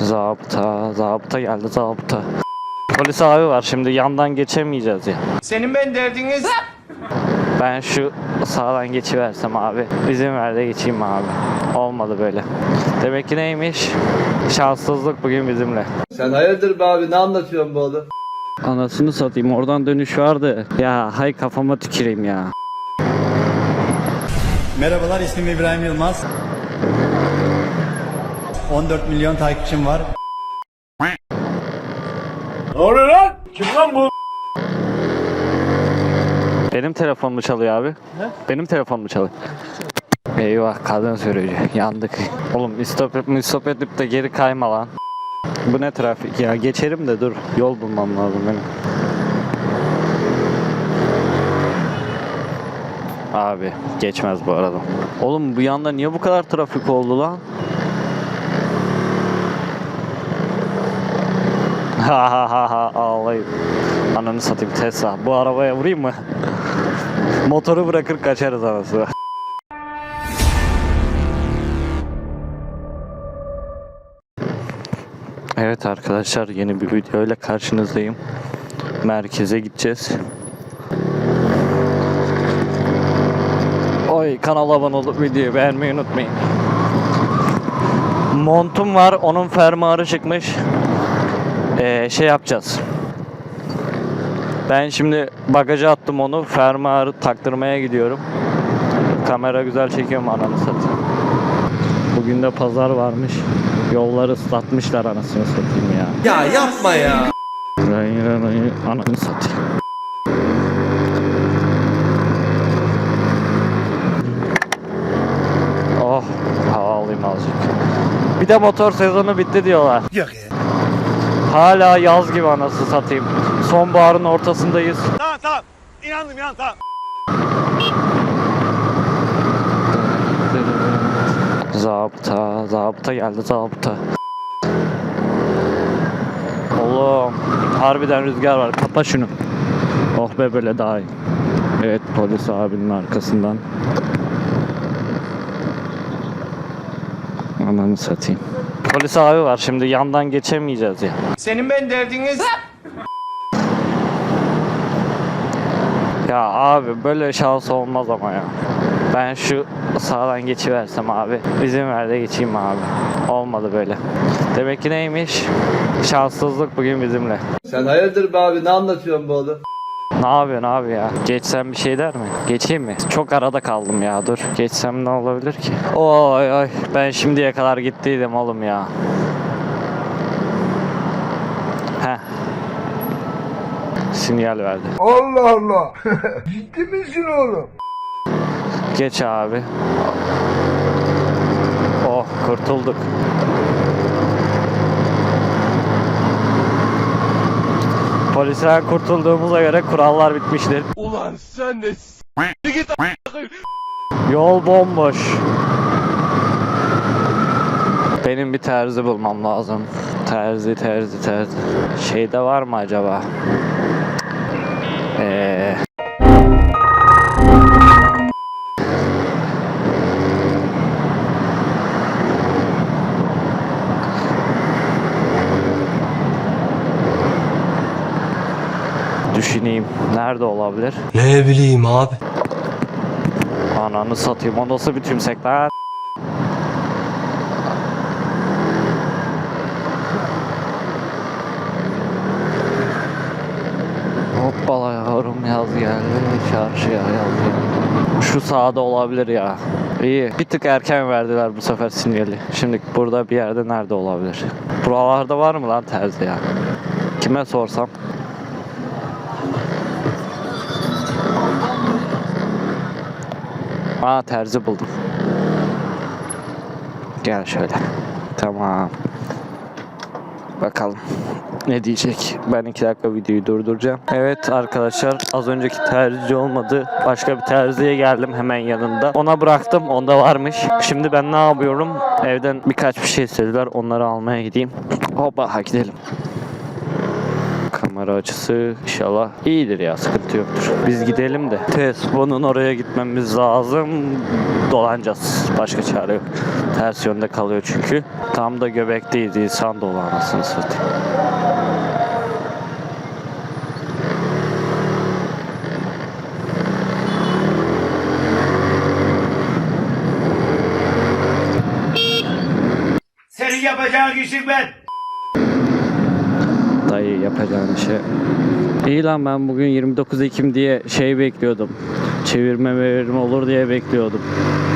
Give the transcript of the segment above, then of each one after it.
Zabıta, zabıta geldi zabıta. Polis abi var şimdi yandan geçemeyeceğiz ya. Senin ben derdiniz. Ben şu sağdan geçiversem abi. İzin ver de geçeyim abi. Olmadı böyle. Demek ki neymiş? Şanssızlık bugün bizimle. Sen hayırdır be abi ne anlatıyorsun bu oğlum? Anasını satayım oradan dönüş vardı. Ya hay kafama tüküreyim ya. Merhabalar ismim İbrahim Yılmaz. 14 milyon takipçim var. Benim telefon mu çalıyor abi? Benim telefon mu çalıyor? Eyvah kadın sürücü yandık. Oğlum istop, istop edip de geri kayma lan. Bu ne trafik ya geçerim de dur yol bulmam lazım benim. Abi geçmez bu arada. Oğlum bu yanda niye bu kadar trafik oldu lan? Ağlayayım. Ananı satayım Tesla. Bu arabaya vurayım mı? Motoru bırakır kaçarız anasını. Evet arkadaşlar yeni bir video ile karşınızdayım. Merkeze gideceğiz. Oy kanala abone olup videoyu beğenmeyi unutmayın. Montum var onun fermuarı çıkmış. Ee, şey yapacağız. Ben şimdi bagaja attım onu. Fermuarı taktırmaya gidiyorum. Kamera güzel çekiyor mu ananı satayım. Bugün de pazar varmış. Yolları ıslatmışlar anasını satayım ya. Ya yapma ya. Ray ray ray, Ananı satayım. Oh hava alayım azıcık. Bir de motor sezonu bitti diyorlar. Yok ya. Hala yaz gibi anası satayım. Sonbaharın ortasındayız. Tamam tamam. İnandım ya tamam. Zabıta, zabıta geldi zabıta. Oğlum, harbiden rüzgar var. Kapa şunu. Oh be böyle daha iyi. Evet polis abinin arkasından. Ananı satayım. Polis abi var şimdi yandan geçemeyeceğiz ya. Senin ben derdiniz. Ya abi böyle şans olmaz ama ya. Ben şu sağdan geçiversem abi. İzin ver de geçeyim abi. Olmadı böyle. Demek ki neymiş? Şanssızlık bugün bizimle. Sen hayırdır be abi ne anlatıyorsun bu oğlum? Ne yapıyorsun abi ya? Geçsem bir şey der mi? Geçeyim mi? Çok arada kaldım ya dur. Geçsem ne olabilir ki? Oy oy ben şimdiye kadar gittiydim oğlum ya. Heh. Sinyal verdi. Allah Allah. Ciddi misin oğlum? Geç abi. Oh kurtulduk. Polisten kurtulduğumuza göre kurallar bitmiştir. Ulan sen de Yol bomboş. Benim bir terzi bulmam lazım. Terzi, terzi, terzi. Şeyde var mı acaba? Eee... Nerede olabilir? Ne bileyim abi. Ananı satayım. O nasıl bir tümsek lan? Hoppala yavrum yaz geldi çarşıya yaz geldi. Şu sağda olabilir ya. İyi. Bir tık erken verdiler bu sefer sinyali. Şimdi burada bir yerde nerede olabilir? Buralarda var mı lan terzi ya? Kime sorsam? Aa terzi buldum. Gel şöyle. Tamam. Bakalım ne diyecek. Ben iki dakika videoyu durduracağım. Evet arkadaşlar az önceki terzi olmadı. Başka bir terziye geldim hemen yanında. Ona bıraktım onda varmış. Şimdi ben ne yapıyorum? Evden birkaç bir şey istediler. Onları almaya gideyim. Hoppa ha gidelim. Kamera açısı inşallah iyidir ya sıkıntı yoktur. Biz gidelim de Tesbo'nun oraya gitmemiz lazım. Dolanacağız. Başka çare yok. Ters yönde kalıyor çünkü. Tam da göbekteydi. İnsan dolu anasını satayım. Senin yapacağın işin ben. Dayı yapacağın şey. İyi lan ben bugün 29 Ekim diye şey bekliyordum. Çevirme mevirme olur diye bekliyordum.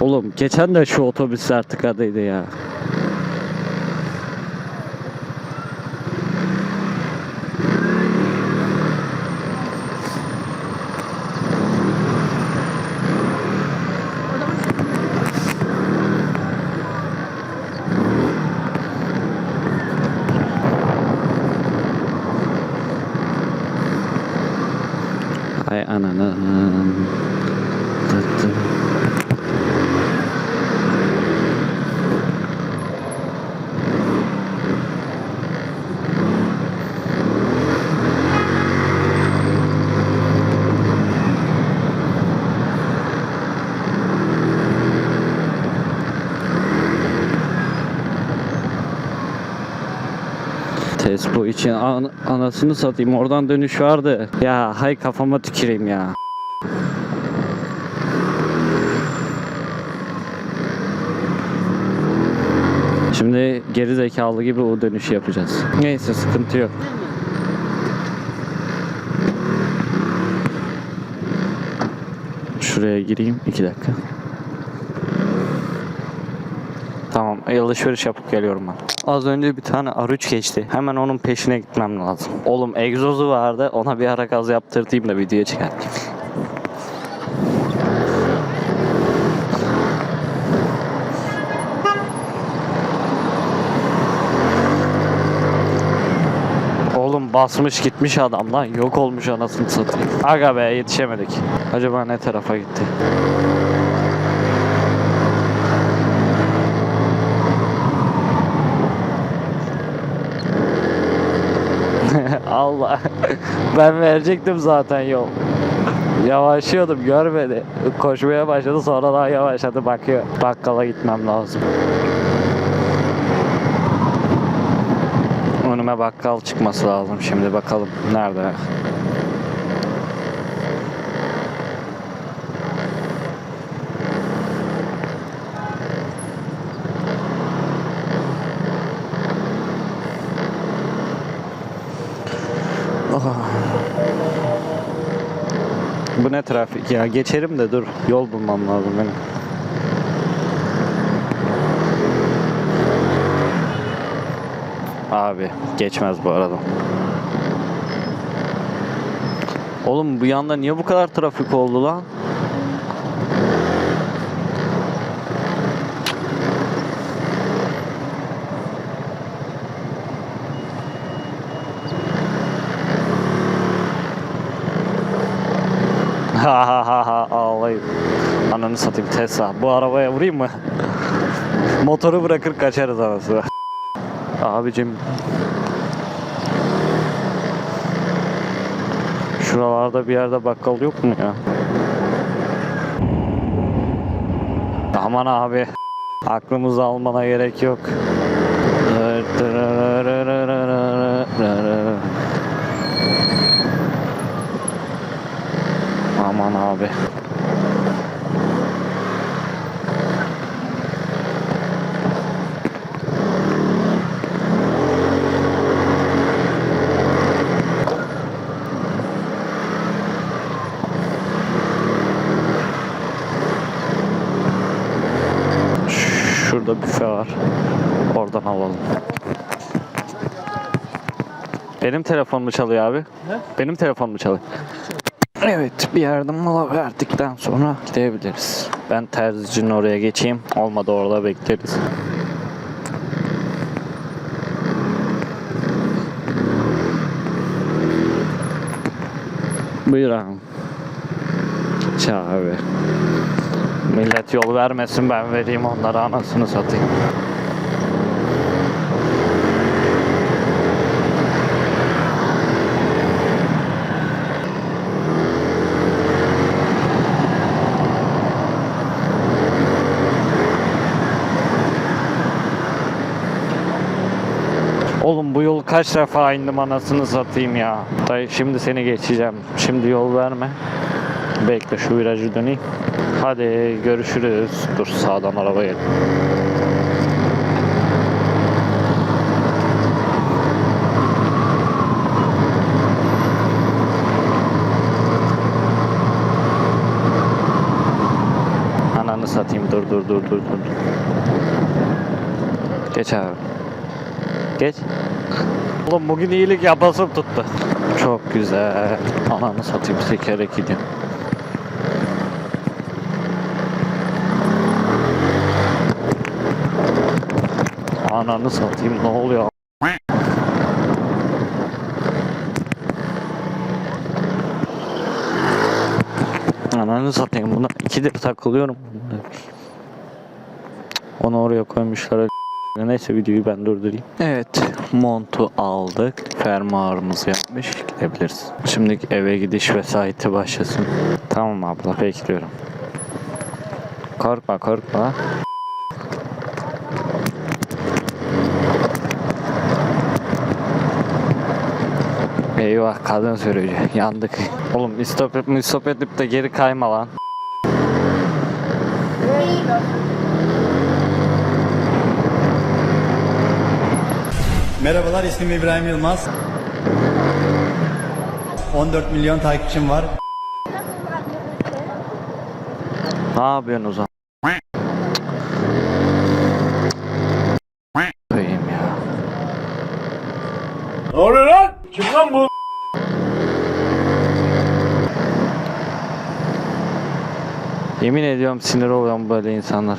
Oğlum geçen de şu otobüsler tıkadıydı ya. Tespo için an- anasını satayım oradan dönüş vardı. Ya hay kafama tüküreyim ya. Şimdi geri zekalı gibi o dönüşü yapacağız. Neyse sıkıntı yok. Şuraya gireyim iki dakika. Tamam alışveriş yapıp geliyorum ben. Az önce bir tane R3 geçti. Hemen onun peşine gitmem lazım. Oğlum egzozu vardı ona bir ara gaz yaptırtayım da video çıkartayım. Oğlum basmış gitmiş adam lan yok olmuş anasını satayım. Aga be yetişemedik. Acaba ne tarafa gitti? Allah. Ben verecektim zaten yol. Yavaşlıyordum görmedi. Koşmaya başladı sonra daha yavaşladı bakıyor. Bakkala gitmem lazım. Önüme bakkal çıkması lazım şimdi bakalım nerede. Bu ne trafik ya? Geçerim de dur. Yol bulmam lazım benim. Abi geçmez bu arada. Oğlum bu yanda niye bu kadar trafik oldu lan? Ananı satayım Tesla. Bu arabaya vurayım mı? Motoru bırakır kaçarız anasını. Abicim. Şuralarda bir yerde bakkal yok mu ya? Aman abi. Aklımızı almana gerek yok. Aman abi. Var. Oradan alalım. Benim telefon mu çalıyor abi? Benim telefon mu çalıyor? Evet bir yerden mola verdikten sonra gidebiliriz. Ben terzicinin oraya geçeyim. Olmadı orada bekleriz. Buyur ağam. Çağ abi. Millet yol vermesin ben vereyim onlara anasını satayım. Oğlum bu yol kaç defa indim anasını satayım ya. Dayı şimdi seni geçeceğim. Şimdi yol verme. Bekle şu virajı döneyim. Hadi görüşürüz. Dur sağdan araba gel. Ananı satayım dur dur dur dur dur. Geç abi. Geç. Oğlum bugün iyilik yapasım tuttu. Çok güzel. Ananı satayım sekerek gidiyorum. Ananı satayım ne oluyor? Ananı satayım buna ikidir takılıyorum. Onu oraya koymuşlar. Neyse videoyu ben durdurayım. Evet montu aldık. Fermuarımızı yapmış. Gidebiliriz. Şimdi eve gidiş vesayeti başlasın. Tamam abla bekliyorum. Korkma korkma. Eyvah kadın sürücü yandık. Oğlum istop, istop edip de geri kayma lan. Merhabalar ismim İbrahim Yılmaz. 14 milyon takipçim var. Ne yapıyorsun o zaman? Koyayım ya. Ne oluyor lan? Kim lan bu? Yemin ediyorum sinir oluyorum böyle insanlar.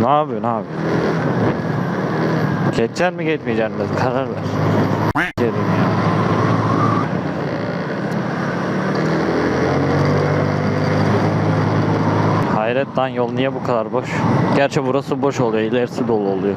Ne yapıyorsun abi? Geçeceksin mi geçmeyeceksin mi? Karar ver. Lan yol niye bu kadar boş? Gerçi burası boş oluyor, ilerisi dolu oluyor.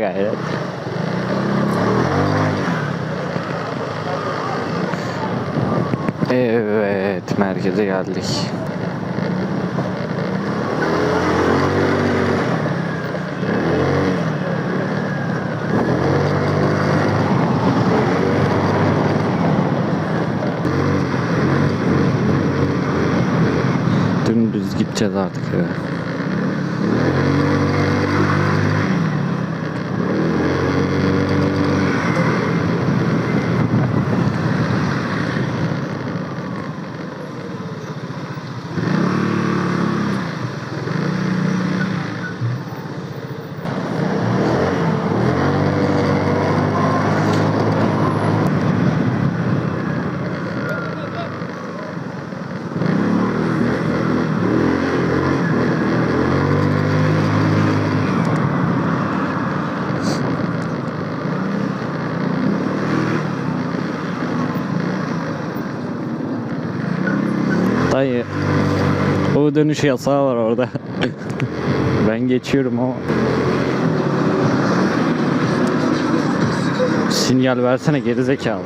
Gayret. Evet, merkeze geldik. Dümdüz gideceğiz artık eve. Dayı. O dönüş yasağı var orada. ben geçiyorum ama. Sinyal versene geri zekalı.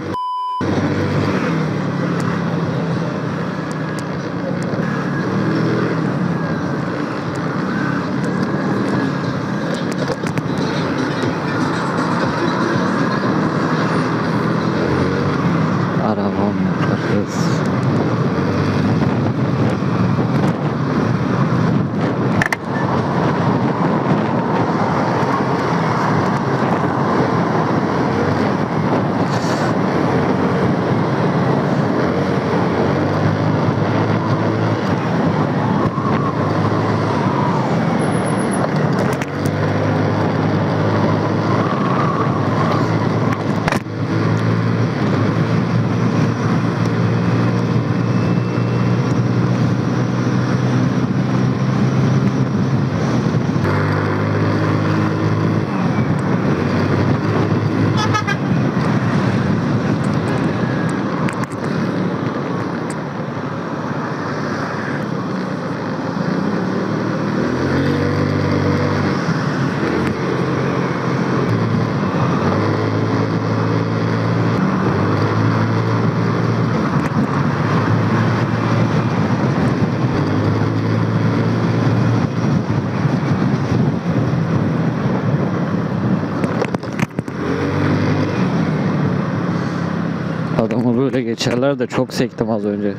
Böyle geçerler de çok sektim az önce.